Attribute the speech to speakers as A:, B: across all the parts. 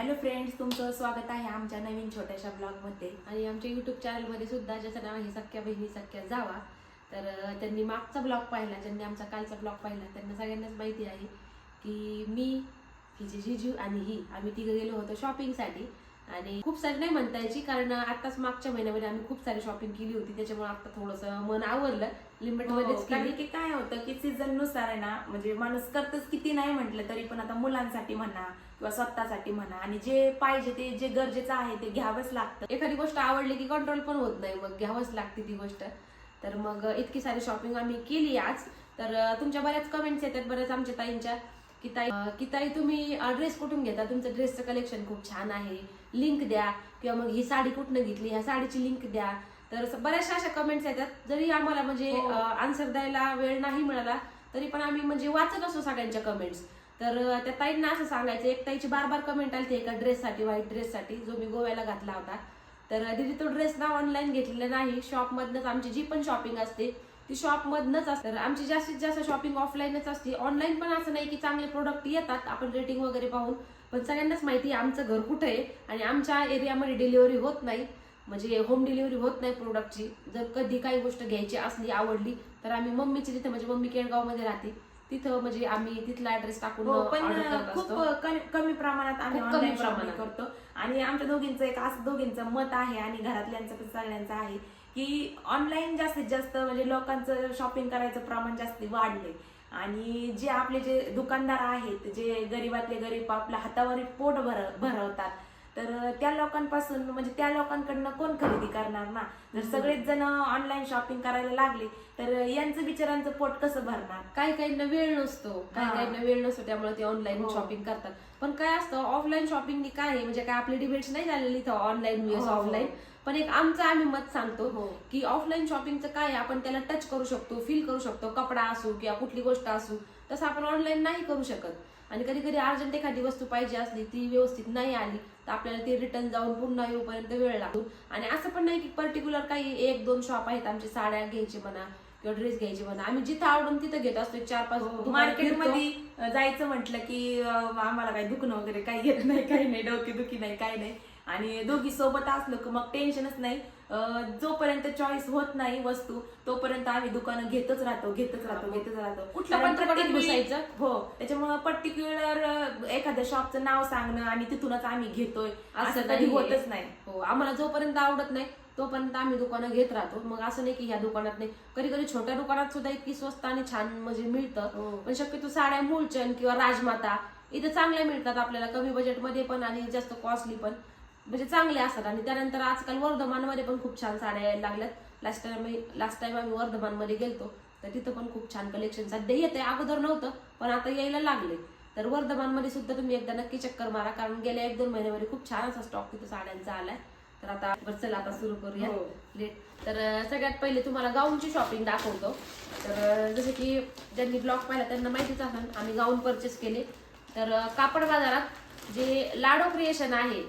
A: Hello friends तुमचं स्वागत आहे आमच्या नवीन छोट्याशा ब्लॉगमध्ये
B: आणि आमच्या युट्यूब चॅनलमध्ये सुद्धा ज्याचं नाव आहे सख्या बहिणी सख्या जावा तर त्यांनी मागचा ब्लॉग पाहिला ज्यांनी आमचा कालचा ब्लॉग पाहिला त्यांना सगळ्यांनाच माहिती आहे की मी हिची जिजू आणि ही आम्ही तिघं गेलो होतो शॉपिंगसाठी आणि खूप सारी नाही म्हणता यायची कारण आत्ताच मागच्या महिन्यामध्ये आम्ही खूप सारी शॉपिंग केली होती त्याच्यामुळे आता थोडंसं मन आवरलं. लिमिटमध्येच
A: हो, कारण
B: केली.
A: की काय होतं की सीझननुसार आहे ना म्हणजे माणूस करतच किती नाही म्हटलं तरी पण आता मुलांसाठी म्हणा किंवा स्वतःसाठी म्हणा आणि जे पाहिजे ते जे गरजेचं आहे ते घ्यावंच लागतं.
B: एखादी गोष्ट आवडली की कंट्रोल पण होत नाही मग घ्यावंच लागते ती गोष्ट. तर मग इतकी सारी शॉपिंग आम्ही केली आज. तर तुमच्या बऱ्याच कमेंट्स येतात बऱ्याच आमच्या ताईंच्या की ताई की ताई तुम्ही ड्रेस कुठून घेता? तुमचं ड्रेसचं कलेक्शन खूप छान आहे. लिंक द्या. किंवा मग ही साडी कुठनं घेतली? ह्या साडीची लिंक द्या. तर बऱ्याचशा अशा कमेंट्स येतात. जरी आम्हाला म्हणजे
A: हो.
B: आन्सर द्यायला वेळ नाही मिळाला तरी पण आम्ही म्हणजे वाचत असतो सगळ्यांच्या कमेंट्स तर त्या ताईंना असं सांगायचं एक ताईची बार बार कमेंट आली एका ड्रेससाठी व्हाईट ड्रेससाठी जो मी गोव्याला घातला होता. तर दिदी तो ड्रेस ना ऑनलाईन घेतलेला नाही. शॉप मधनच आमची जी पण शॉपिंग असते ती शॉप मधनच असते. तर आमची जास्तीत जास्त शॉपिंग ऑफलाईनच असते. ऑनलाईन पण असं नाही की चांगले प्रोडक्ट येतात. आपण रेटिंग वगैरे पाहून. पण सगळ्यांनाच माहिती आहे आमचं घर कुठे आहे? आणि आमच्या एरियामध्ये डिलिव्हरी होत नाही. म्हणजे होम डिलिव्हरी होत नाही प्रोडक्टची जर कधी काही गोष्ट घ्यायची असली आवडली तर आम्ही मम्मीची तिथे म्हणजे मम्मी केळगावमध्ये राहते तिथं म्हणजे आम्ही तिथला ऍड्रेस टाकून
A: हो पण खूप. कमी- प्रमाणात आम्ही ऑनलाईन
B: प्रमाणात.
A: करतो आणि आमच्या दोघींचं एक असं दोघींचं मत आहे आणि घरातल्यांचं पण सगळ्यांचं आहे की ऑनलाईन जास्तीत जास्त म्हणजे लोकांचं शॉपिंग करायचं प्रमाण जास्त वाढलंय आणि जे आपले जे दुकानदार आहेत जे गरीबातले गरीब आपल्या हातावर पोट भर भरवतात तर त्या लोकांपासून म्हणजे त्या लोकांकडनं कोण खरेदी करणार ना? जर सगळेच जण ऑनलाईन शॉपिंग करायला लागले तर यांचं बिचारांचं पोट कसं भरणार?
B: काही काहींना वेळ नसतो. काही
A: हा.
B: काहींना वेळ नसतो त्यामुळे ते ऑनलाईन
A: हो.
B: शॉपिंग करतात. पण काय असतं ऑफलाईन शॉपिंग काय म्हणजे काय आपली डिबेट्स नाही झालेली ऑनलाईन
A: हो, हो.
B: ऑफलाईन पण एक आमचं आम्ही मत सांगतो
A: हो.
B: की ऑफलाईन शॉपिंगचं काय आपण त्याला टच करू शकतो फील करू शकतो कपडा असू किंवा कुठली गोष्ट असू तसं आपण ऑनलाईन नाही करू शकत. आणि कधी कधी अर्जंट एखादी वस्तू पाहिजे असली ती व्यवस्थित नाही आली तर आपल्याला ती रिटर्न जाऊन पुन्हा येऊपर्यंत वेळ लागतो. आणि असं पण नाही की पर्टिक्युलर काही एक दोन शॉप आहेत आमचे साड्या घ्यायची म्हणा किंवा ड्रेस घ्यायची म्हणा. आम्ही जिथं आवडून तिथं घेत असतो. चार पाच दुकानं
A: मार्केटमध्ये
B: फिरतो.
A: जायचं म्हटलं की आम्हाला काही दुखणं वगैरे काही येत नाही काही नाही डोकी दुखी नाही काही नाही. आणि दोघी सोबत असलो की मग टेन्शनच नाही. जोपर्यंत चॉईस होत नाही वस्तू तोपर्यंत आम्ही दुकानं घेतच राहतो घेतच राहतो घेतच राहतो.
B: कुठल्या पण
A: प्रत्येक
B: घुसायचं?
A: हो त्याच्यामुळे पर्टिक्युलर एखाद्या शॉपचं नाव सांगणं आणि तिथूनच आम्ही घेतोय असं कधी. होतच नाही.
B: हो आम्हाला जोपर्यंत आवडत नाही तोपर्यंत आम्ही दुकानं घेत राहतो. मग असं नाही की ह्या दुकानात नाही. कधी कधी छोट्या दुकानात सुद्धा इतकी स्वस्त आणि छान म्हणजे मिळतं.
A: हो.
B: पण शक्यतो साड्या मूळचंद किंवा राजमाता इथं चांगल्या मिळतात आपल्याला. कमी बजेटमध्ये पण आणि जास्त कॉस्टली पण. म्हणजे चांगले असतात. आणि त्यानंतर आजकाल वर्धमानमध्ये पण खूप छान साड्या यायला लागल्यात. लास्ट टाइम लास्ट टाइम आम्ही वर्धमानमध्ये गेलतो तर तिथं पण खूप छान कलेक्शन सध्या येते अगोदर नव्हतं पण आता यायला लागले. तर वर्धमानमध्ये सुद्धा तुम्ही एकदा नक्की चक्कर मारा कारण गेल्या एक दोन महिन्यामध्ये खूप छान असा स्टॉक तिथं साड्यांचा आलाय. तर आता बरं चला आता सुरू करूया.
A: हो.
B: लेट तर अं, सगळ्यात पहिले तुम्हाला गाऊनची शॉपिंग दाखवतो. तर जसं की ज्यांनी ब्लॉग पाहिला त्यांना माहितीच असेल आम्ही गाऊन परचेस केले. तर कापड बाजारात जे लाडो क्रिएशन आहे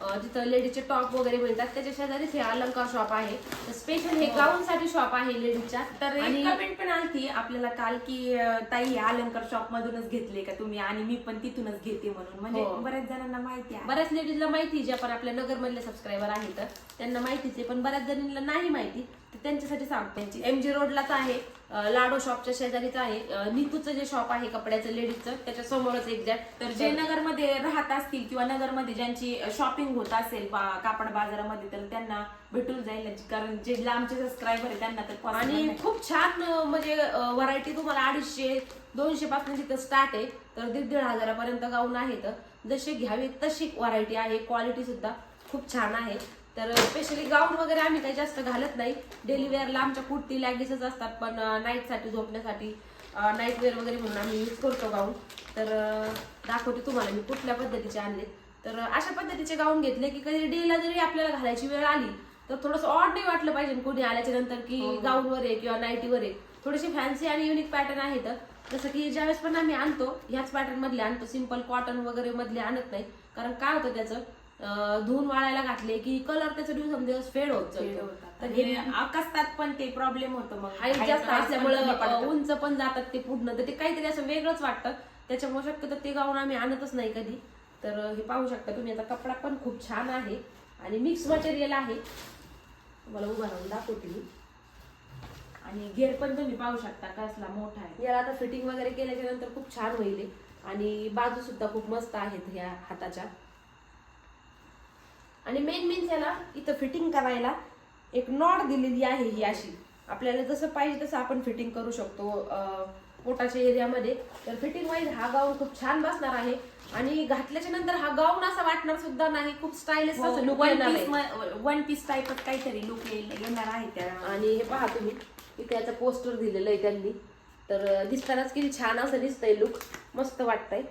B: जिथं लेडीजचे टॉप वगैरे मिळतात त्याच्या शेजारीच हे अलंकार शॉप आहे. तर स्पेशल हे. गाऊन साठी शॉप आहे लेडीजच्या.
A: तर एक कमेंट पण आलती आपल्याला काल की ताई हे अलंकार शॉप मधूनच घेतले का तुम्ही? आणि मी पण तिथूनच घेते म्हणून. म्हणजे
B: हो.
A: बऱ्याच जणांना माहिती आहे.
B: बऱ्याच लेडीजला माहिती जे आपण आपल्या नगर मधले सबस्क्रायबर आहेत. त्यांना माहितीच आहे पण बऱ्याच जणींना नाही माहिती. तर त्यांच्यासाठी सांगतो. त्यांची एम जी रोडलाच आहे. लाडो शॉपच्या शेजारीच आहे. नीतूचं जे शॉप आहे कपड्याचं लेडीजचं त्याच्या समोरच एक्झॅक्ट
A: तर जे नगरमध्ये राहत असतील किंवा नगरमध्ये ज्यांची शॉपिंग होत असेल बा- कापड बाजारामध्ये तर त्यांना भेटून जाईल कारण जे लांबचे सबस्क्रायबर आहे त्यांना तर
B: आणि. खूप छान म्हणजे व्हरायटी तुम्हाला अडीचशे दोनशे पासून तिथं स्टार्ट आहे. तर दीड दीड हजारापर्यंत गाऊन आहेत जसे घ्यावे तशी व्हरायटी आहे. क्वालिटी सुद्धा खूप छान आहे. तर स्पेशली गाऊन वगैरे आम्ही काही जास्त घालत नाही. डेली वेअरला आमच्या कुर्ती लॅगीसच असतात पण नाईटसाठी झोपण्यासाठी नाईट वेअर वगैरे म्हणून आम्ही यूज करतो गाऊन तर दाखवते तुम्हाला मी कुठल्या पद्धतीचे आणले. तर अशा पद्धतीचे गाऊन घेतले की कधी डेला जरी आपल्याला घालायची वेळ आली तर थोडंसं ऑड नाही वाटलं पाहिजे कोणी आल्याच्यानंतर की गाऊनवर आहे किंवा नाईटीवर आहे. थोडेसे फॅन्सी आणि युनिक पॅटर्न आहेत जसं की ज्यावेळेस पण आम्ही आणतो ह्याच पॅटर्न मधले आणतो. सिंपल कॉटन वगैरे मधले आणत नाही. कारण काय होतं त्याचं? धुवून वाळायला घातले की कलर त्याचा दिवसेंदिवस फेड होत जातो. तर हे
A: पण ते प्रॉब्लेम होतो मग.
B: हाईट जास्त असल्यामुळे उंच पण जातात ते पूर्ण. तर ते काहीतरी असं वेगळंच वाटतं. त्याच्यामुळे शक्यतो ते गाऊन आम्ही आणतच नाही कधी. तर हे पाहू शकता तुम्ही. आता कपडा पण खूप छान आहे. आणि मिक्स मटेरियल आहे. तुम्हाला उभा राहून दाखवते मी.
A: आणि घेर पण तुम्ही पाहू शकता कसला मोठा आहे.
B: याला आता फिटिंग वगैरे केल्याच्यानंतर खूप छान होईल. आणि बाजू सुद्धा खूप मस्त आहेत ह्या हाताच्या. आणि मेन मीन्स याला इथं फिटिंग करायला एक नॉट दिलेली आहे ही अशी. आपल्याला जसं पाहिजे तसं आपण फिटिंग करू शकतो पोटाच्या एरियामध्ये तर फिटिंग वाईज हा गाऊन खूप छान बसणार आहे. आणि घातल्याच्या नंतर हा गाऊन असा वाटणार सुद्धा नाही खूप स्टायलिश असं लुक
A: वन पीस टाईपच काहीतरी लुक येणार आहे त्या.
B: आणि हे पहा तुम्ही इथे याचं पोस्टर दिलेलं आहे त्यांनी. तर दिसतानाच किती छान असं दिसतंय लुक मस्त वाटतंय.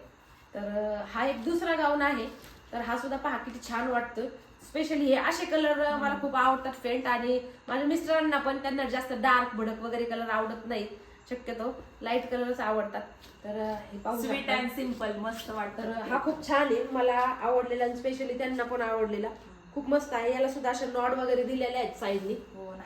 B: तर हा एक दुसरा गाऊन आहे. तर हा सुद्धा पहा किती छान वाटतोय. स्पेशली हे असे कलर मला खूप आवडतात फेंट आणि माझ्या मिस्टरांना पण त्यांना जास्त डार्क भडक वगैरे कलर आवडत नाहीत. शक्यतो लाइट कलरच आवडतात. तर हे पाहू
A: स्वीट
B: शकता.
A: अँड सिंपल मस्त
B: तर
A: वाटतं
B: हा खूप छान आहे. मला आवडलेला आणि स्पेशली त्यांना पण आवडलेला. खूप मस्त आहे. याला सुद्धा अशा नॉड वगैरे दिलेल्या आहेत साईडनी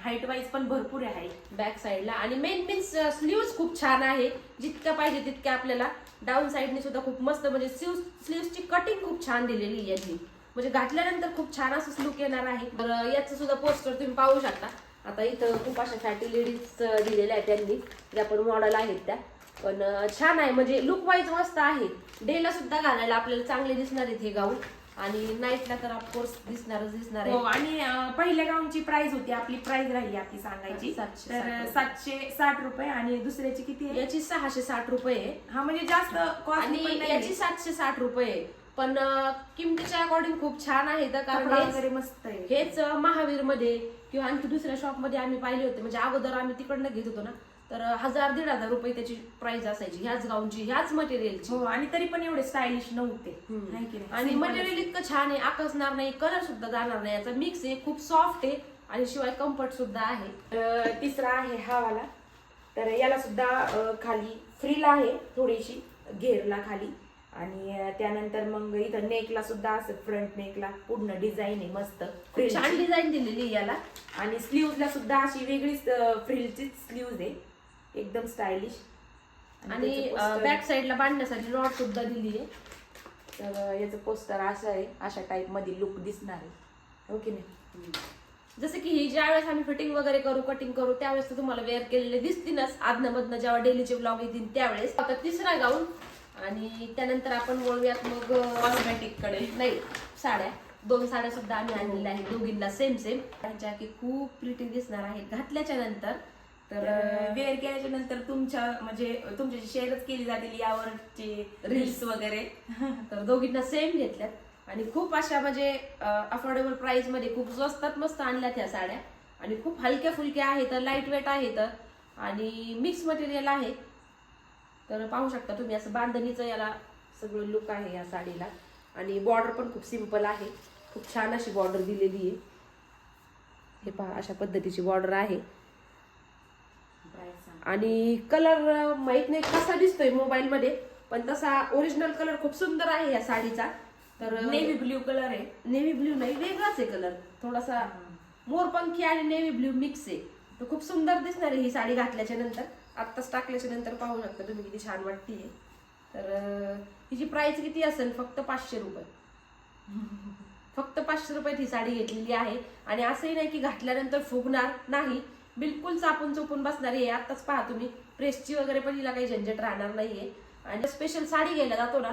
A: हाईट वाईज पण भरपूर आहे. Height.
B: बॅक साईडला आणि मेन मीन्स स्लीव्स खूप छान आहे. जितक्या पाहिजे तितक्या आपल्याला डाऊन साईडने सुद्धा खूप मस्त म्हणजे स्लीव्सची कटिंग खूप छान दिलेली आहे यांनी. म्हणजे घातल्यानंतर खूप छान असं लुक येणार आहे. तर याचं सुद्धा पोस्टर तुम्ही पाहू शकता. आता इथं खूप अशा फॅटी लेडीज दिलेल्या आहेत त्यांनी. ज्या पण मॉडेल आहेत त्या. पण छान आहे. म्हणजे लुक वाईज मस्त आहे. डेला सुद्धा घालायला आपल्याला चांगले दिसणार आहेत हे गाऊन आणि नाईटला तर ऑफकोर्स दिसणारच दिसणार
A: हो
B: आहे
A: आणि अं, पहिल्या गाऊनची प्राइस होती. आपली प्राइस राहिली आपली सांगायची.
B: सातशे
A: तर
B: साठ रुपये.
A: सातशे साठ रुपये आणि दुसऱ्याची किती आहे?
B: याची सहाशे साठ रुपये
A: हा म्हणजे जास्त
B: आणि याची सातशे साठ रुपये. पण किमतीच्या अकॉर्डिंग खूप छान आहे तर कारण
A: मस्त आहे.
B: हेच महावीरमध्ये किंवा आणखी दुसऱ्या शॉपमध्ये आम्ही पाहिले होते. म्हणजे अगोदर आम्ही तिकडनं घेत होतो ना. तर हजार दीड हजार रुपये त्याची प्राइस असायची ह्याच गाऊनची ह्याच मटेरियलची
A: हो आणि तरी पण एवढे स्टायलिश नव्हते?
B: आणि मटेरियल इतकं छान आहे आकसणार नाही कलर सुद्धा जाणार नाही. याचा मिक्स आहे खूप सॉफ्ट आहे आणि शिवाय कम्फर्ट सुद्धा आहे.
A: तिसरा आहे हा वाला. तर याला सुद्धा खाली फ्रील आहे थोडीशी घेरला खाली. आणि त्यानंतर मग इथं नेकला सुद्धा असं फ्रंट नेकला पूर्ण डिझाईन आहे मस्त.
B: छान डिझाईन दिलेली याला.
A: आणि स्लीव्हला सुद्धा अशी वेगळीच फ्रिलची स्लीव्ह आहे. एकदम स्टायलिश
B: आणि बॅक साईडला बांधण्यासाठी नॉट सुद्धा दिली आहे.
A: तर याचं पोस्टर असं आहे अशा टाईपमध्ये लुक दिसणार आहे. हो की नाही?
B: जसं की ही ज्यावेळेस आम्ही फिटिंग वगैरे करू कटिंग करू त्यावेळेस तर तुम्हाला वेअर केलेले दिसतीलच. आदनमधनं जेव्हा डेलीचे ब्लॉग येतील त्यावेळेस. आता तिसरा गाऊन आणि त्यानंतर आपण बोलूयात मग अं,
A: कॉस्मेटिककडे.
B: नाही साड्या. दोन साड्या सुद्धा आम्ही आणलेल्या आहेत. दोघींना सेम सेम त्यांच्या की खूप प्रिटी दिसणार आहेत. घातल्याच्या नंतर तर
A: तर वेअर केल्याच्यानंतर तुमच्या म्हणजे तुमच्याशी शेअरच केली जातील यावरचे रील्स वगैरे.
B: तर दोघींना सेम घेतल्यात. आणि खूप अशा म्हणजे अफोर्डेबल प्राइसमध्ये खूप स्वस्तात मस्त आणल्यात ह्या साड्या. आणि खूप हलक्या फुलक्या आहेत लाइट वेट आहेत. आणि मिक्स मटेरियल आहे. तर पाहू शकता तुम्ही असं बांधणीचं याला सगळं लुक आहे या साडीला. आणि बॉर्डर पण खूप सिंपल आहे. खूप छान अशी बॉर्डर दिलेली आहे. हे पहा अशा पद्धतीची बॉर्डर आहे. आणि कलर माहीत नाही कसा दिसतोय मोबाईल मध्ये पण तसा ओरिजिनल कलर खूप सुंदर आहे या साडीचा. तर
A: नेव्ही ब्ल्यू कलर आहे.
B: नेव्ही ब्ल्यू नाही वेगळाच आहे कलर थोडासा मोरपंखी आणि नेव्ही ब्ल्यू मिक्स आहे. तर खूप सुंदर दिसणार आहे ही साडी घातल्याच्या नंतर. आत्ताच टाकल्याच्या नंतर पाहू शकता तुम्ही किती छान वाटते तर तिची हिची किती असेल? फक्त पाचशे रुपये. फक्त पाचशे रुपयात ही साडी घेतलेली आहे. आणि असंही नाही की घातल्यानंतर फुगणार नाही. बिलकुल चापून चोपून बसणार आहे. आत्ताच पहा तुम्ही प्रेसची वगैरे पण हिला काही झंझट राहणार नाहीये. आणि स्पेशल साडी घ्यायला जातो ना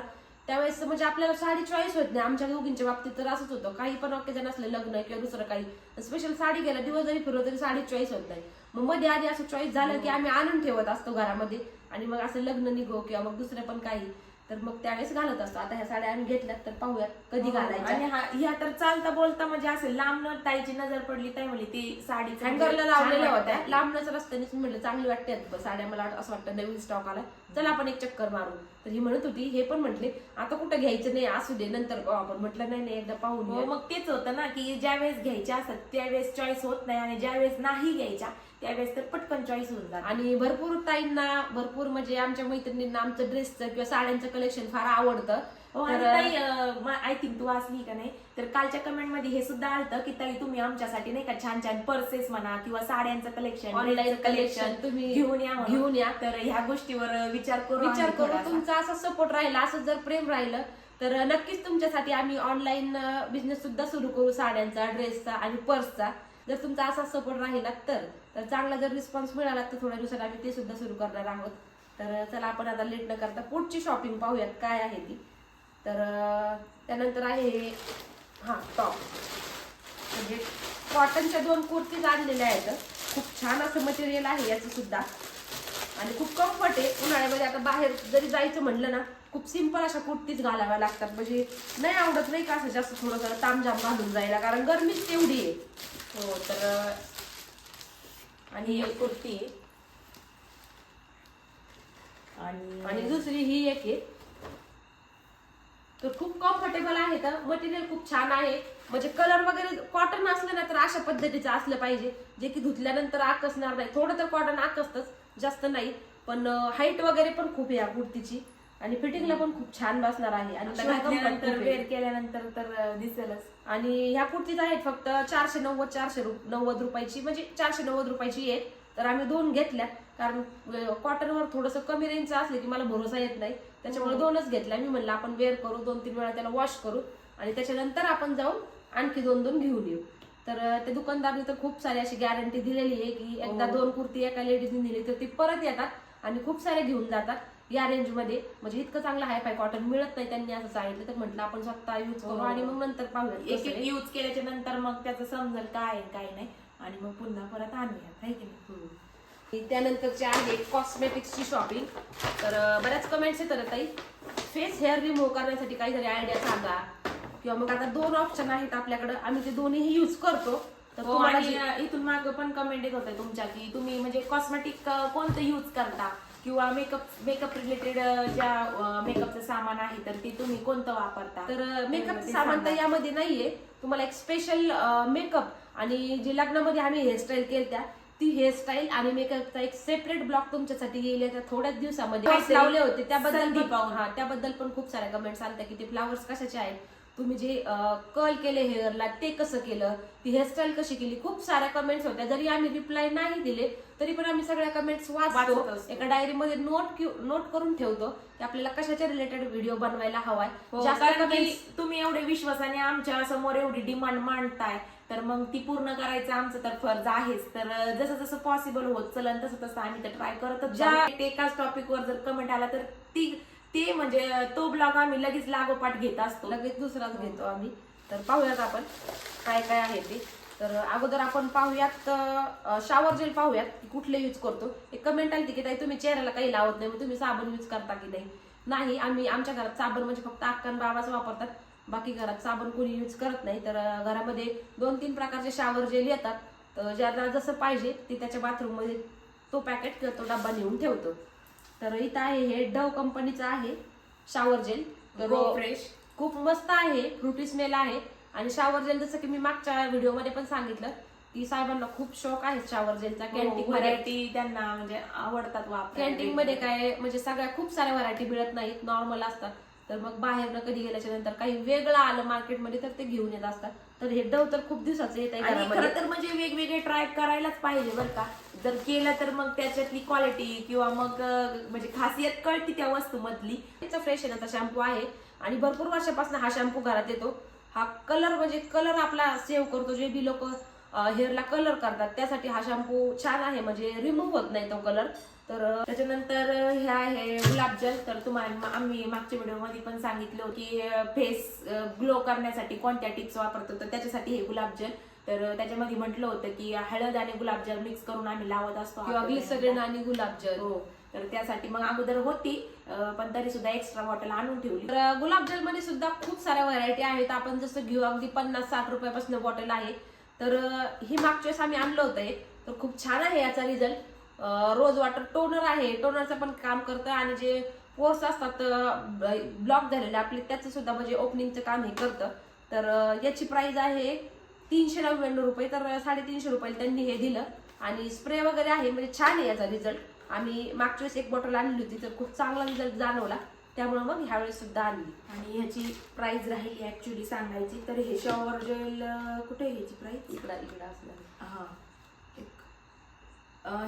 B: त्यावेळेस म्हणजे आपल्याला साडी चॉईस होत नाही. आमच्या दोघींच्या बाबतीत तर असंच होतं. काही पण ऑकेजन असले लग्न किंवा दुसरं काही स्पेशल साडी घ्यायला दिवस जरी फिरवलं तरी साडी चॉईस होत नाही. मग मध्ये आधी असं चॉईस झालं की आम्ही आणून ठेवत असतो घरामध्ये. आणि मग असं लग्न निघो किंवा मग दुसरं पण काही. तर मग त्यावेळेस घालत असतो. आता ह्या साड्या आम्ही घेतल्यात तर पाहूयात कधी घालायच्या.
A: आणि हा ह्या तर चालता बोलता म्हणजे असं लांब ताईची नजर पडली ताई म्हणली ती साडी
B: हँगरला लावलेल्या होत्या. लांबनच रस्त्यानेच म्हणलं चांगली वाटते साड्या. मला असं वाटतं नवीन स्टॉक आला चला आपण एक चक्कर मारू. तर ही म्हणत होती हे पण म्हटले आता कुठं घ्यायचं नाही असू दे नंतर पाहू आपण. म्हटलं नाही नाही एकदा पाहून
A: हो
B: घेऊ.
A: मग तेच होतं ना की ज्या वेळेस घ्यायच्या असतात त्यावेळेस चॉईस होत नाही आणि ज्या वेळेस नाही घ्यायच्या त्यावेळेस तर पटकन चॉईस होऊन जात.
B: आणि भरपूर ताईंना भरपूर म्हणजे आमच्या मैत्रिणींना आमचं ड्रेसचं किंवा साड्यांचं कलेक्शन फार आवडतं.
A: हो आणि
B: तर-
A: ताई आय थिंक तू वाचली का नाही? तर कालच्या कमेंटमध्ये हे सुद्धा आलतं की ताई तुम्ही आमच्यासाठी नाही का छान छान पर्सेस म्हणा किंवा साड्यांचं कलेक्शन
B: ऑनलाईन कलेक्शन तुम्ही
A: घेऊन या म्हणून.
B: घेऊन या.
A: तर ह्या गोष्टीवर विचार करू
B: विचार
A: आम्ही
B: करू.
A: थोडासा.
B: तुमचा असा सपोर्ट राहिला असं जर प्रेम राहिलं तर नक्कीच तुमच्यासाठी आम्ही ऑनलाईन बिझनेस सुद्धा सुरू करू साड्यांचा ड्रेसचा आणि पर्सचा जर तुमचा असा सपोर्ट राहिला तर तर चांगला जर रिस्पॉन्स मिळाला तर थोड्या दिवसात आम्ही ते सुद्धा सुरू करणार आहोत. तर चला आपण आता लेट न करता पुढची शॉपिंग पाहूयात काय आहे ती. तर त्यानंतर आहे हे हा टॉप म्हणजे कॉटनच्या दोन कुर्तीज आणलेल्या आहेत. खूप छान असं मटेरियल आहे याचं सुद्धा. आणि खूप कम्फर्ट आहे. उन्हाळ्यामध्ये आता बाहेर जरी जायचं म्हणलं ना खूप सिंपल अशा कुर्तीच घालाव्या लागतात. म्हणजे नाही आवडत नाही का असं जास्त थोडं जरा तामझाम घालून जायला? कारण गरमीच तेवढी आहे. हो तर
A: आणि ही एक कुर्ती आहे. आणि
B: आणि दुसरी ही एक आहे. तर खूप कम्फर्टेबल आहे. तर मटेरियल खूप छान आहे. म्हणजे कलर वगैरे कॉटन असलं ना तर अशा पद्धतीचं असलं पाहिजे. जे की धुतल्यानंतर आकसणार नाही. थोडं तर कॉटन आकसतच. जास्त नाही. पण हाईट वगैरे पण खूप आहे या कुर्तीची. आणि फिटिंगला पण खूप छान बसणार आहे. आणि.
A: वेअर केल्यानंतर तर दिसेलच.
B: आणि ह्या कुर्तीज आहेत फक्त चारशे नव्वद चारशे नव्वद रुपयाची. म्हणजे चारशे नव्वद रुपयाची आहे तर आम्ही दोन घेतल्या. कारण कॉटनवर थोडंसं कमी रेंजचं असले की मला भरोसा येत नाही. त्याच्यामुळे. दोनच घेतल्या मी म्हणलं आपण वेअर करू दोन तीन वेळा त्याला वॉश करू आणि त्याच्यानंतर आपण जाऊन आणखी दोन दोन घेऊन येऊ तर त्या दुकानदारने तर खूप सारी अशी गॅरंटी दिलेली आहे की एकदा
A: हो.
B: दोन कुर्ती एका लेडीजने दिली तर ती परत येतात आणि खूप सारे घेऊन जातात या रेंजमध्ये म्हणजे इतकं चांगलं हाय फाय कॉटन मिळत नाही त्यांनी असं सांगितलं तर म्हटलं आपण स्वतः युज करू
A: हो.
B: आणि मग नंतर पाहूया
A: एक एक. यूज केल्याच्यानंतर मग त्याचं समजेल काय काय नाही आणि मग पुन्हा परत आणूया आहे की नाही
B: हम्म. त्यानंतरची आहे कॉस्मेटिक्सची शॉपिंग तर बऱ्याच कमेंट्स येतात ताई. फेस हेअर रिमूव्ह करण्यासाठी काहीतरी आयडिया सांगा. किंवा मग आता दोन ऑप्शन आहेत आपल्याकडे. आम्ही ते दोन्हीही यूज करतो. तर
A: हो,
B: तुम्हाला
A: आणि
B: जे-
A: अं, इथून माग पण कमेंट येत होते तुमच्या की तुम्ही म्हणजे कॉस्मेटिक कोणतं यूज करता? किंवा मेकअप मेकअप रिलेटेड ज्या मेकअपचं सामान आहे तर ते तुम्ही कोणतं वापरता?
B: तर मेकअप
A: ते
B: सामान तर
A: सांगा.
B: यामध्ये नाहीये. तुम्हाला एक स्पेशल मेकअप आणि जे लग्नामध्ये आम्ही हेअरस्टाईल केल्या ती हेअरस्टाईल आणि मेकअपचा एक सेपरेट ब्लॉक तुमच्यासाठी येईल. त्या थोड्याच दिवसामध्ये लावले होते. त्याबद्दल. हा त्याबद्दल पण खूप साऱ्या कमेंट्स आल्या की ते फ्लावर्स कशाचे आहेत? तुम्ही जे कर्ल केले हेअरला ते कसं केलं? ती हेअरस्टाईल कशी केली? खूप साऱ्या कमेंट्स होत्या. जरी आम्ही रिप्लाय नाही दिले तरी पण आम्ही सगळ्या कमेंट्स वाचतो. एका डायरीमध्ये नोट नोट करून ठेवतो की आपल्याला कशाच्या रिलेटेड व्हिडिओ बनवायला हवाय.
A: हो, तुम्ही एवढे विश्वासाने आमच्यासमोर एवढी डिमांड मांडताय तर मग ती पूर्ण करायचं आमचं तर फर्ज आहेच. तर जसं जसं पॉसिबल होत चलन तसं तसं आम्ही तर ट्राय करतच
B: ज्या-
A: ज्या एकाच टॉपिक वर जर कमेंट आला तर ती ते म्हणजे तो ब्लॉग आम्ही लगेच लागोपाठ घेत असतो.
B: लगेच दुसराच घेतो आम्ही. तर पाहूयात आपण काय काय आहे ते. तर अगोदर आपण पाहूयात शावर जेल पाहूयात की कुठले यूज करतो. एक कमेंट आली की ताई तुम्ही चेहऱ्याला काही लावत नाही मग तुम्ही साबण यूज करता की नाही? नाही आम्ही आमच्या घरात साबण म्हणजे फक्त अक्का बाबाच वापरतात. बाकी घरात साबण कोणी यूज करत नाही. तर घरामध्ये दोन तीन प्रकारचे शावर जेल येतात. तर ज्यांना जसं पाहिजे ते त्याच्या बाथरूममध्ये तो पॅकेट किंवा तो डब्बा नेऊन ठेवतो. तर इथं आहे हे डव कंपनीचं आहे शावर जेल तर
A: Fresh.
B: खूप मस्त आहे फ्रुटी स्मेल आहे. आणि शावर जेल जसं की मी मागच्या व्हिडिओमध्ये पण सांगितलं की साहेबांना खूप शौक आहे शावर जेलचा कॅन्टीन
A: व्हरायटी त्यांना म्हणजे आवडतात वापर
B: कॅन्टीन मध्ये काय म्हणजे सगळ्या खूप साऱ्या व्हरायटी मिळत नाहीत नॉर्मल असतात. तर मग बाहेर कधी गेल्याच्यानंतर काही वेगळं आलं मार्केटमध्ये तर ते घेऊन येत असतात. तर हे डव तर खूप दिवसाचं येत आहे
A: खरं तर म्हणजे वेगवेगळे ट्राय करायलाच पाहिजे बरं का. जर केलं तर मग त्याच्यातली क्वालिटी किंवा मग म्हणजे खासियत कळती त्या वस्तू मधली
B: त्याचा फ्रेश येण्याचा शॅम्पू आहे. आणि भरपूर वर्षापासून हा शॅम्पू घरात येतो. हा कलर म्हणजे कलर आपला सेव्ह करतो. जे बी लोक हेअरला कलर करतात त्यासाठी हा शॅम्पू छान आहे. म्हणजे रिमूव्ह होत नाही तो कलर तर
A: त्याच्यानंतर हे आहे गुलाबजल तर तुम्हाला आम्ही मागच्या व्हिडिओमध्ये पण सांगितलं की फेस ग्लो करण्यासाठी कोणत्या टिप्स वापरतो तर त्याच्यासाठी हे गुलाबजल तर त्याच्यामध्ये म्हटलं होतं की हळद आणि गुलाबजल मिक्स करून आम्ही लावत असतो
B: किंवा आणि गुलाबजल
A: हो. तर त्यासाठी मग अगोदर होती पण तरी सुद्धा एक्स्ट्रा बॉटल आणून ठेवली.
B: तर गुलाबजलमध्ये सुद्धा खूप साऱ्या व्हरायटी आहेत. आपण जसं घेऊ अगदी पन्नास साठ रुपयापासून बॉटल आहे. तर ही मागच्या वेळेस आम्ही आणलं होतं. तर खूप छान आहे याचा रिझल्ट रोज वॉटर टोनर आहे. टोनरचं पण काम करतं आणि जे पोर्स असतात ब्लॉक झालेले आपले त्याचं सुद्धा म्हणजे ओपनिंगचं काम हे करतं. तर याची प्राइस आहे तीनशे नव्याण्णव रुपये. तर साडेतीनशे रुपयाला त्यांनी हे दिलं. आणि स्प्रे वगैरे आहे म्हणजे छान आहे याचा रिझल्ट आम्ही मागच्या वेळेस एक बॉटल आणली होती तर खूप चांगला रिझल्ट जाणवला. त्यामुळे मग ह्यावेळेस सुद्धा आणली.
A: आणि ह्याची प्राइस राहिली ऍक्च्युली सांगायची तर हे शॉवर जेल कुठे ह्याची प्राइस
B: इकडं इकडं असणार.
A: हा.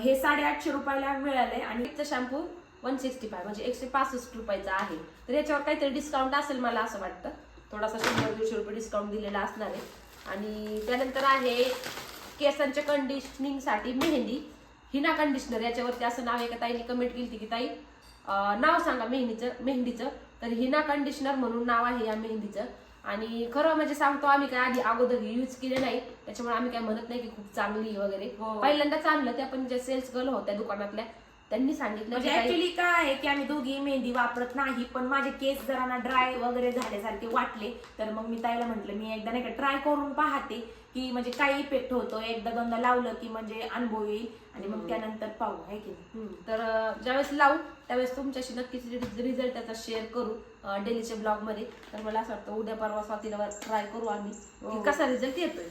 A: हे साडेआठशे रुपयाला मिळालंय आणि
B: आणि शॅम्पू वन सिक्स्टी फाय म्हणजे एकशे पासष्ट रुपयाचा आहे. तर याच्यावर काहीतरी डिस्काउंट असेल मला असं वाटतं. थोडासा शंभर दीडशे रुपये डिस्काउंट दिलेला असणार आहे. आणि त्यानंतर आहे केसांच्या कंडिशनिंगसाठी मेहंदी. हिना कंडिशनर याच्यावरती असं नाव एका ताईने कमेंट केली की ताई? नाव सांगा मेहंदीचं मेहंदीचं. तर हिना कंडिशनर म्हणून नाव आहे या मेहंदीचं. आणि खरं म्हणजे सांगतो आम्ही काय आधी अगोदर यूज केले नाही. त्याच्यामुळे आम्ही काय म्हणत नाही की खूप चांगली वगैरे.
A: हो.
B: पहिल्यांदाच आणलं त्या पण ज्या सेल्स गर्ल होत्या दुकानातल्या त्यांनी सांगितलं
A: म्हणजे ऍक्च्युली काय आहे की आम्ही दोघी मेहंदी वापरत नाही पण माझे केस जरा ड्राय वगैरे झाल्यासारखे वाटले. तर मग मी ताईला म्हंटल मी एकदा नाही का ट्राय करून पाहते. की म्हणजे काय इफेक्ट होतो एकदा दोनदा लावलं की म्हणजे अनुभव येईल आणि मग त्यानंतर पाहू आहे की नाही?
B: तर ज्यावेळेस लावू त्यावेळेस तुमच्याशी नक्कीच रिझल्ट त्याचा शेअर करू डेलीच्या ब्लॉगमध्ये. तर मला असं वाटतं उद्या परवा स्वातीला ट्राय करू आम्ही
A: हो.
B: की कसा रिझल्ट येतोय.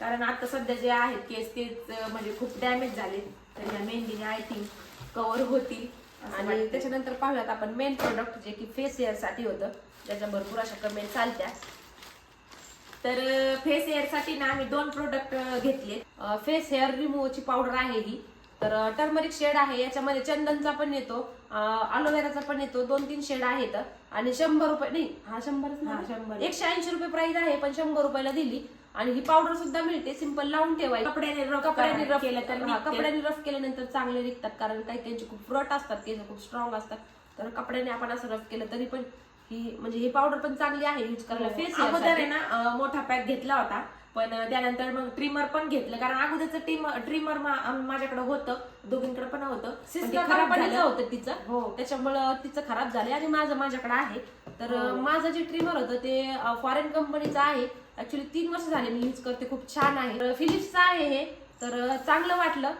A: कारण आता सध्या जे आहेत केस तेच म्हणजे खूप डॅमेज झाले. तर ह्या मेहंदीने आय थिंक कव्हर होतील
B: आणि. त्याच्यानंतर पाहूयात आपण मेन प्रोडक्ट जे की फेस हेअरसाठी होतं ज्याच्या भरपूर अशा कमेंट चालत्या.
A: तर फेस हेअरसाठी ना आम्ही दोन प्रोडक्ट घेतले
B: फेस हेअर रिमूव्हची पावडर आहे ही. तर टर्मरिक शेड आहे याच्यामध्ये चंदनचा पण येतो अलोवेराचा पण येतो दोन तीन शेड आहेत. आणि शंभर रुपये नाही हा शंभरच
A: हा,
B: ना
A: शंभर.
B: एकशे ऐंशी रुपये प्राइस आहे पण शंभर रुपयाला दिली. आणि ही पावडर सुद्धा मिळते सिंपल लावून ठेवायची.
A: कपड्याने रफ
B: कपड्याने रफ
A: केलं तर.
B: कपड्याने रफ केल्यानंतर चांगले निघतात कारण काही त्यांचे खूप फ्रट असतात केस खूप स्ट्रॉंग असतात. तर कपड्याने आपण असं रफ केलं तरी पण ही म्हणजे ही पावडर पण चांगली आहे यूज करायला. फेस
A: हो. अगोदर आहे ना मोठा पॅक घेतला होता पण त्यानंतर मग ट्रिमर पण घेतलं. कारण अगोदरचं ट्रिमर ट्रिमर माझ्याकडे होतं दोघींकडे पण होतं.
B: होतं तिचं.
A: हो.
B: त्याच्यामुळं तिचं खराब झाले आणि माझं माझ्याकडे आहे. तर
A: हो.
B: माझं जे ट्रिमर होतं ते फॉरेन कंपनीचं आहे. ऍक्च्युली तीन वर्ष झाले मी यूज करते. खूप छान आहे. फिलिप्सचं आहे हे. तर चांगलं वाटलं.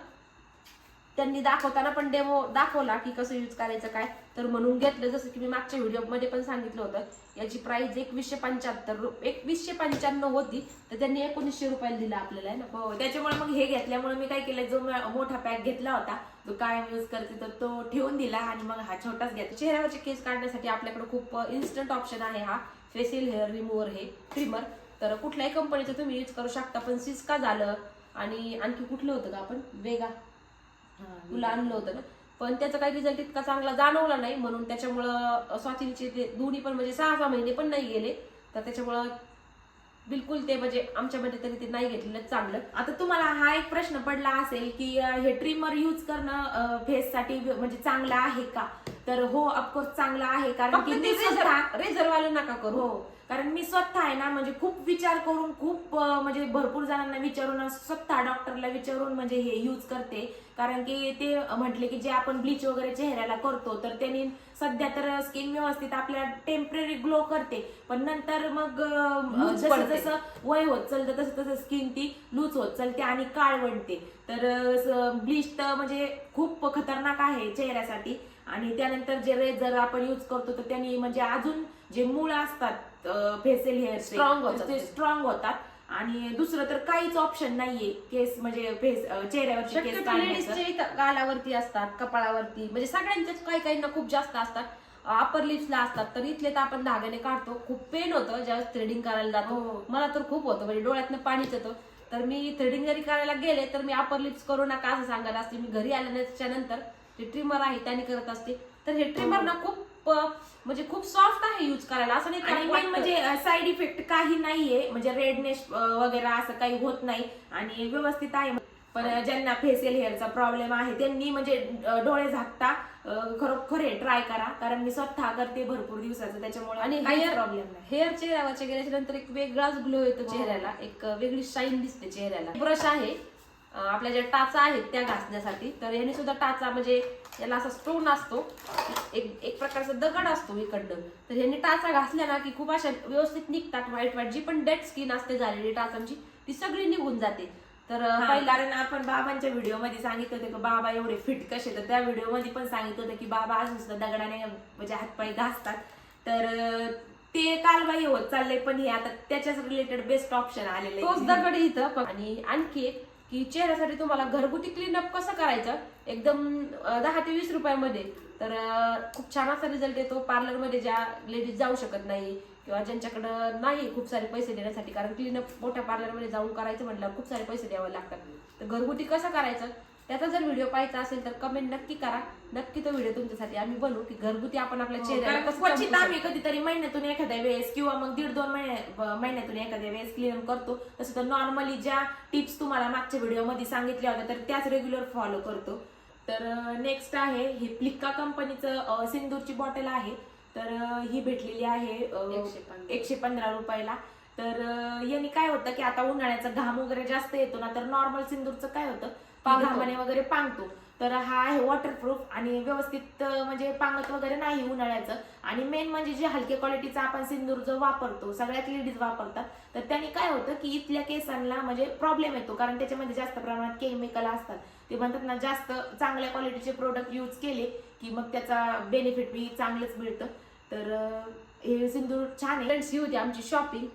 B: त्यांनी दाखवताना पण डेमो दाखवला की कसं यूज करायचं काय. तर म्हणून घेतलं जसं की मी मागच्या व्हिडिओमध्ये पण सांगितलं होतं याची प्राइस एकवीसशे पंच्याहत्तर रु- एकवीसशे पंच्याण्णव होती तर त्यांनी एकोणीसशे रुपयाला दिला आपल्याला आहे ना?
A: हो त्याच्यामुळे मग हे घेतल्यामुळे मी काय केलं जो मोठा पॅक घेतला होता जो कायम यूज करते तर तो ठेवून दिला आणि मग हा छोटाच घेतला
B: चेहऱ्यावरचे केस काढण्यासाठी आपल्याकडे खूप इन्स्टंट ऑप्शन आहे हा. फेसियल हेअर रिमूव्हर हे ट्रिमर तर कुठल्याही कंपनीचं तुम्ही यूज करू शकता पण सिस्का झालं आणि आणखी कुठलं होतं का आपण? वेगा. तुला आणलं होतं ना. पण त्याचा काही रिझल्ट इतका चांगला जाणवला नाही. म्हणून त्याच्यामुळं स्वातींचे ते दोन्ही पण म्हणजे सहा सहा महिने पण नाही गेले. तर त्याच्यामुळं बिलकुल ते म्हणजे आमच्यामध्ये तरी ते नाही घेतलेलं चांगलं.
A: आता तुम्हाला हा एक प्रश्न पडला असेल की हे ट्रिमर यूज करणं फेससाठी म्हणजे चांगलं आहे का? तर हो ऑफकोर्स चांगलं आहे कारण की मी स्वतः
B: रेझर रेझरवालं नका करू.
A: हो कारण मी स्वतः आहे ना म्हणजे खूप विचार करून खूप म्हणजे भरपूर जणांना विचारून स्वतः डॉक्टरला विचारून म्हणजे हे यूज करते. कारण की ते म्हटले की जे आपण ब्लीच वगैरे चेहऱ्याला करतो तर त्यांनी सध्या तर स्किन व्यवस्थित आपल्या टेंपररी ग्लो करते. पण नंतर मग जसं. जसं वय होत चालतं तसं तसं स्किन ती लूज होत चालते आणि काळ बनते तर ब्लीच तर म्हणजे खूप खतरनाक आहे चेहऱ्यासाठी. आणि त्यानंतर जे रेझर आपण यूज करतो तर त्यांनी म्हणजे अजून जे मूळ असतात फेसियल हेअर
B: होतात
A: ते. स्ट्रॉंग होतात. आणि दुसरं तर काहीच ऑप्शन नाहीये केस म्हणजे फेस चेहऱ्यावरचे
B: इथं गालावरती असतात कपाळावरती म्हणजे सगळ्यांच्याच काही काहींना खूप जास्त असतात. अपर लिप्सला असतात तर इथले तर आपण धाग्याने काढतो. खूप पेन होतं ज्यावेळेस थ्रेडिंग करायला जातो.
A: हो.
B: मला तर खूप होतं म्हणजे डोळ्यातनं पाणीच येतं. तर मी थ्रेडिंग जरी करायला गेले तर मी अपर लिप्स करू नका असं सांगायला असते. मी घरी आल्याच्यानंतर जे ट्रिमर आहे त्याने करत असते. तर हे ट्रिमर ना खूप म्हणजे खूप सॉफ्ट आहे यूज करायला. असं नाही की
A: आणि
B: आपण
A: मेन
B: वाटतं.
A: म्हणजे साईड इफेक्ट काही नाहीये. म्हणजे रेडनेस वगैरे असं काही होत नाही. आणि व्यवस्थित आहे. पण ज्यांना फेसियल हेअरचा प्रॉब्लेम आहे त्यांनी म्हणजे डोळे झाकता खरोखर ट्राय करा. कारण मी स्वतः करते भरपूर दिवसाचं त्याच्यामुळे
B: आणि
A: काही
B: हेअर
A: प्रॉब्लेम नाही.
B: हेअर चेहऱ्यावरच्या गेल्याच्यानंतर एक वेगळाच ग्लो येतो
A: हो.
B: चेहऱ्याला. एक वेगळी शाईन दिसते चेहऱ्याला. ब्रश आहे. आपल्या ज्या टाचा आहेत त्या घासण्यासाठी. तर याने सुद्धा टाचा म्हणजे याला असा स्टोन असतो. एक एक प्रकारचा दगड असतो इकडनं. तर यांनी टाचा घासल्या ना की खूप अशा व्यवस्थित निघतात. व्हाईट व्हाईट जी पण डेड स्किन असते झालेली टाचांची ती सगळी निघून जाते. तर
A: कारण आपण बाबांच्या व्हिडिओमध्ये सांगितलं होतं की बाबा एवढे फिट कसे तर त्या व्हिडिओमध्ये पण सांगितलं होतं की बाबा अजून सुद्धा दगडाने म्हणजे हातपाय घासतात. तर ते कालबाई होत चाललंय पण हे आता त्याच्याच रिलेटेड बेस्ट ऑप्शन आलेलं
B: तोच दगड इथं. पण आणि आणखी एक की चेहऱ्यासाठी तुम्हाला घरगुती क्लीनअप कसं करायचं? एकदम दहा ते वीस रुपयामध्ये. तर खूप छान असा रिझल्ट येतो. पार्लरमध्ये ज्या लेडीज जाऊ शकत नाही किंवा ज्यांच्याकडं नाही खूप सारे पैसे देण्यासाठी कारण क्लीनअप मोठ्या पार्लरमध्ये जाऊन करायचं म्हटल्यावर खूप सारे पैसे द्यावे लागतात. तर घरगुती कसं करायचं? त्याचा जर व्हिडिओ पाहायचा असेल तर कमेंट नक्की करा. नक्की तो व्हिडिओ तुमच्यासाठी आम्ही बनवू की घरगुती आपण आपल्या चेहऱ्याला
A: हो, कारण
B: कसं
A: क्वचित
B: चमकू
A: आम्ही कधीतरी महिन्यातून एखाद्या वेळेस किंवा मग दीड दोन महिन्या महिन्यातून एखाद्या वेळेस क्लिअर करतो. तसं तर नॉर्मली ज्या टिप्स तुम्हाला मागच्या व्हिडिओमध्ये सांगितल्या होत्या तर त्याच रेग्युलर फॉलो करतो. तर नेक्स्ट आहे ही फ्लिक्का कंपनीचं सिंदूरची बॉटल आहे. तर ही भेटलेली आहे अं,
B: 115.
A: एकशे पंधरा रुपयाला. तर याने काय होतं की आता उन्हाळ्याचा घाम वगैरे जास्त येतो ना तर नॉर्मल सिंदूरचं काय होतं. घामाने वगैरे पांगतो. तर हा आहे वॉटरप्रूफ आणि व्यवस्थित म्हणजे पांगत वगैरे नाही उन्हाळ्याचं. आणि मेन म्हणजे जे हलक्या क्वालिटीचा आपण सिंदूर जो वापरतो सगळ्यात लेडीज वापरतात तर त्याने काय होतं की इथल्या केसांना म्हणजे प्रॉब्लेम येतो. कारण त्याच्यामध्ये जास्त प्रमाणात केमिकल असतात. ते म्हणतात ना जास्त चांगल्या क्वालिटीचे प्रोडक्ट यूज केले की मग त्याचा बेनिफिट बी चांगलंच मिळतं. तर हे सिंदूर छान आहे.
B: फ्रेंड्स ही होती आमची शॉपिंग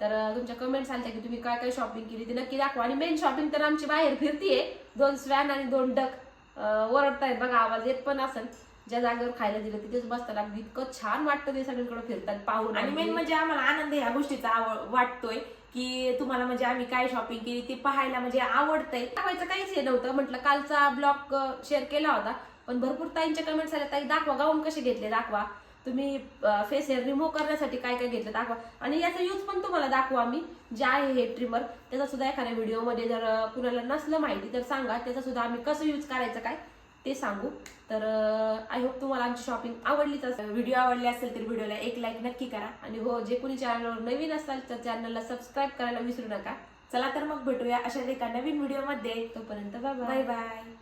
B: तर तुमच्या कमेंट्स आल्या की तुम्ही काय काय शॉपिंग केली ते नक्की दाखवा. आणि मेन शॉपिंग तर आमची बाहेर फिरतीये. दोन स्वॅन आणि दोन डक ओरडतायत बघा आवाज येत पण असेल ज्या जागेवर खायला दिलं तिथेच बसताना अगदी इतकं छान वाटतं ते सगळीकडे फिरतात पाहून
A: आणि मेन. म्हणजे आम्हाला आनंद ह्या गोष्टीचा वाटतोय की तुम्हाला म्हणजे आम्ही काय शॉपिंग केली ते पाहायला म्हणजे आवडतंय.
B: दाखवायचं काहीच हे नव्हतं. म्हटलं कालचा ब्लॉग शेअर केला होता. पण भरपूर ताईंच्या कमेंट्स आल्या. ताई दाखवा. गाऊन कसे घेतले? दाखवा. तुम्ही फेस हेअर रिमूव्ह करण्यासाठी काय काय घेतलं दाखवा. आणि याचा यूज पण तुम्हाला दाखवू आम्ही. जे आहे हे ट्रिमर त्याचा सुद्धा एखाद्या व्हिडिओमध्ये जर कुणाला नसलं माहिती तर सांगा. त्याचा सुद्धा आम्ही कसं यूज करायचं काय ते सांगू. तर आय होप तुम्हाला आमची शॉपिंग आवडलीच असेल.
A: व्हिडिओ आवडले असेल तर व्हिडिओला एक लाईक नक्की करा.
B: आणि हो जे कोणी चॅनलवर नवीन असाल तर चॅनलला सबस्क्राईब करायला विसरू नका.
A: चला तर मग भेटूया अशाच एका नवीन व्हिडिओमध्ये
B: तोपर्यंत बाय
A: बाय बाय